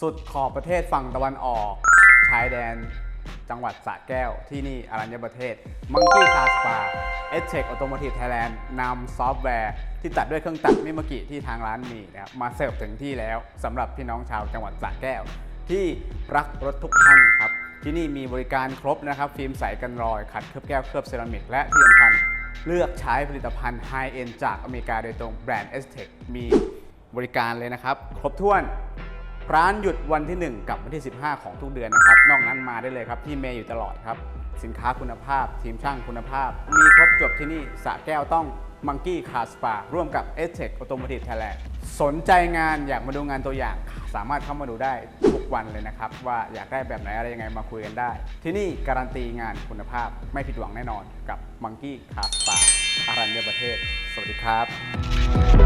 สุดขอบประเทศฝั่งตะวันออก ชายแดน จังหวัดสระแก้วที่นี่อรัญญประเทศ Monkey Car Spa e t c h e c Automotive Thailand นำซอฟต์แวร์ ที่ตัดด้วยเครื่องตัดมิมกิที่ทางร้านมีนะครับมาเสิร์ฟถึงที่แล้วสำหรับพี่น้องชาวจังหวัดสระแก้ว ที่รักรถทุกท่านครับ ที่นี่มีบริการครบนะครับ ฟิล์มใสกันรอย ขัดเคลือบแก้วเคลือบเซรามิกและที่สำคัญเลือกใช้ผลิตภัณฑ์ไฮเอ็นจากอเมริกาโดยตรงแบรนด์ s t e c มีบริการเลยนะครับ ครบถ้วน ร้านหยุดวันที่ 1 กับวันที่ 15 ของทุกเดือนนะครับ นอกนั้นมาได้เลยครับที่เมย์อยู่ตลอดครับ สินค้าคุณภาพ ทีมช่างคุณภาพ มีครบจบที่นี่สระแก้วต้อง Monkey Car Spa ร่วมกับ e t e c Automotive Thailand สนใจงานอยากมาดูงานตัวอย่าง สามารถเข้ามาดูได้ทุกวันเลยนะครับ ว่าอยากได้แบบไหนอะไรยังไงมาคุยกันได้ ที่นี่การันตีงานคุณภาพไม่ผิดหวังแน่นอนกับ Monkey Car Spa อารัญญประเทศ สวัสดีครับ